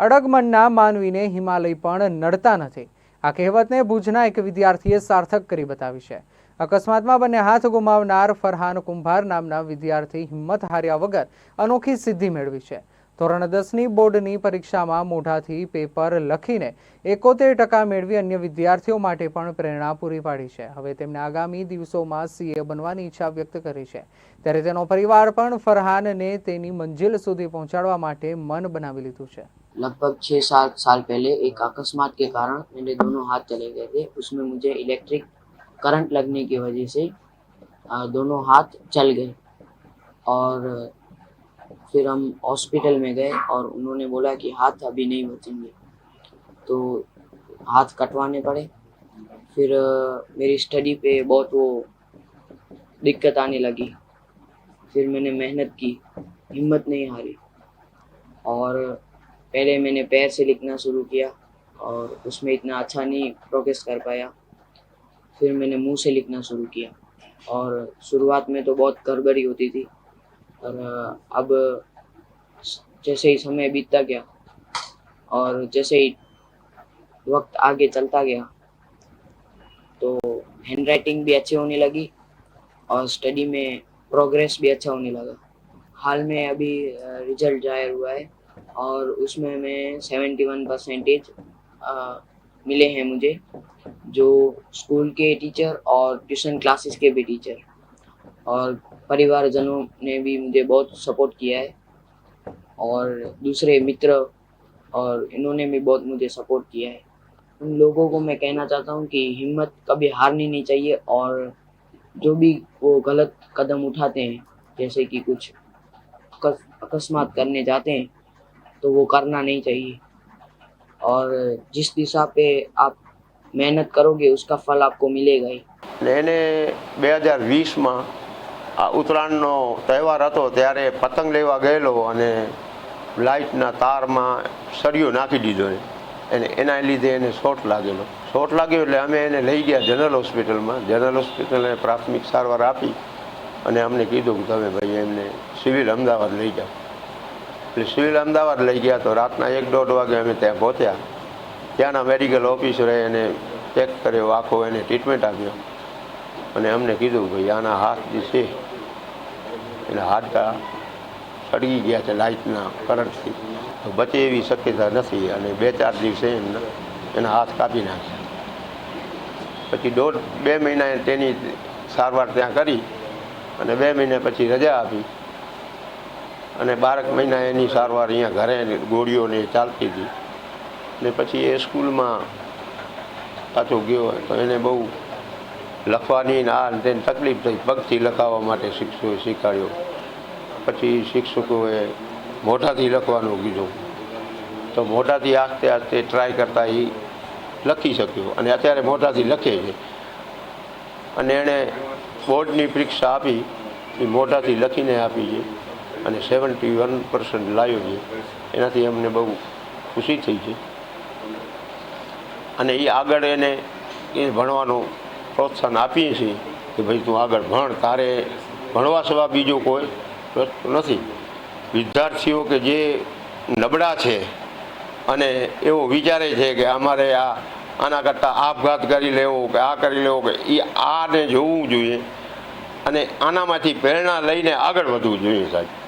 અડગમનના માનવીને હિમાલય પણ નડતા નથી. આ કહેવતને ભુજના એક વિદ્યાર્થીએ સાર્થક કરી બતાવી છે. અકસ્માતમાં બંને હાથ ગુમાવનાર ફરહાન કુંભાર નામના વિદ્યાર્થી હિંમત હાર્યા વગર અનોખી સિદ્ધિ મેળવી છે. ધોરણ દસની બોર્ડની પરીક્ષામાં મોઢાથી પેપર લખીને એકોતેર ટકા મેળવી અન્ય વિદ્યાર્થીઓ માટે પણ પ્રેરણા પૂરી પાડી છે હવે તેમને આગામી દિવસોમાં સીએ બનવાની ઈચ્છા વ્યક્ત કરી છે ત્યારે તેનો પરિવાર પણ ફરહાનને તેની મંજિલ સુધી પહોંચાડવા માટે મન બનાવી લીધું છે लगभग छः सात साल पहले एक अकस्मात के कारण मेरे दोनों हाथ चले गए थे उसमें मुझे इलेक्ट्रिक करंट लगने की वजह से अ, दोनों हाथ चल गए और फिर हम हॉस्पिटल में गए और उन्होंने बोला कि हाथ अभी नहीं बचेंगे। तो हाथ कटवाने पड़े। फिर मेरी स्टडी पे बहुत वो दिक्कत आने लगी। फिर मैंने मेहनत की, हिम्मत नहीं हारी। और पहले मैंने पैर से लिखना शुरू किया और उसमें इतना अच्छा नहीं प्रोग्रेस कर पाया। फिर मैंने मुँह से लिखना शुरू किया। और शुरुआत में तो बहुत गड़बड़ी होती थी। और अब जैसे ही समय बीतता गया और जैसे ही वक्त आगे चलता गया तो हैंड राइटिंग भी अच्छी होने लगी और स्टडी में प्रोग्रेस भी अच्छा होने लगा। हाल में अभी रिज़ल्ट ज़ाहिर हुआ है और उसमें मैं सेवेंटी वन परसेंटेज मिले हैं मुझे, जो स्कूल के टीचर और ट्यूशन क्लासेस के भी टीचर और परिवारजनों ने भी मुझे बहुत सपोर्ट किया है। और दूसरे मित्र और इन्होंने भी बहुत मुझे सपोर्ट किया है। उन लोगों को मैं कहना चाहता हूँ कि हिम्मत कभी हारनी नहीं चाहिए और जो भी वो गलत कदम उठाते हैं, जैसे कि कुछ अकस्मात करने जाते हैं तो वो करना नहीं चाहिए। और जिस दिशा पे आप मेहनत करोगे, उसका फल आपको मिलेगा ही। ને એને બે હજાર વીસમાં આ ઉત્તરાયણનો તહેવાર હતો ત્યારે પતંગ લેવા ગયેલો અને લાઇટના તારમાં સળિયો નાખી દીધો એને એને લીધે એને શોટ લાગેલો. શોટ લાગ્યો એટલે અમે એને લઈ ગયા જનરલ હોસ્પિટલમાં. જનરલ હોસ્પિટલે પ્રાથમિક સારવાર આપી અને અમને કીધું કે તમે ભાઈ એમને સિવિલ અમદાવાદ લઈ જાઓ. એટલે સિવિલ અમદાવાદ લઈ ગયા તો રાતના એક દોઢ વાગે અમે ત્યાં પહોંચ્યા. ત્યાંના મેડિકલ ઓફિસરે એને ચેક કર્યો, આખો એને ટ્રીટમેન્ટ આપ્યો. અને અમને કીધું ભાઈ, આના હાથ જે છે એના હાડકા સળગી ગયા છે લાઇટના કરંટથી. તો બચે એવી શક્યતા નથી અને બે ચાર દિવસે એમના, એના હાથ કાપી નાખ્યા પછી દોઢ, બે મહિના તેની સારવાર ત્યાં કરી અને બે મહિના પછી રજા આપી. અને બારક મહિના એની સારવાર અહીંયા ઘરે ગોળીઓને ચાલતી હતી. ને પછી એ સ્કૂલમાં પાછો ગયો, તો એને બહુ લખવાની આ તેને તકલીફ થઈ. પગથી લખાવવા માટે શિક્ષકોએ શીખવાડ્યો પછી શિક્ષકોએ મોઢાથી લખવાનું કીધું. તો મોઢાથી આસ્તે આસ્તે ટ્રાય કરતા એ લખી શક્યો. અને અત્યારે મોઢાથી લખે છે. અને એણે બોર્ડની પરીક્ષા આપી. એ મોઢાથી લખીને આપી છે. અને સેવન્ટી વન પર્સન્ટ લાવ્યો છે. એનાથી અમને બહુ ખુશી થઈ છે. અને એ આગળ એને એ ભણવાનું પ્રોત્સાહન આપીએ છીએ કે ભાઈ તું આગળ ભણ, તારે ભણવા સિવાય બીજો કોઈ નથી. વિદ્યાર્થીઓ કે જે નબળા છે અને એવો વિચારે છે કે અમારે આ આના કરતાં આપઘાત કરી લેવો કે આ કરી લેવો કે એ આને જોવું જોઈએ અને આનામાંથી પ્રેરણા લઈને આગળ વધવું જોઈએ સાહેબ.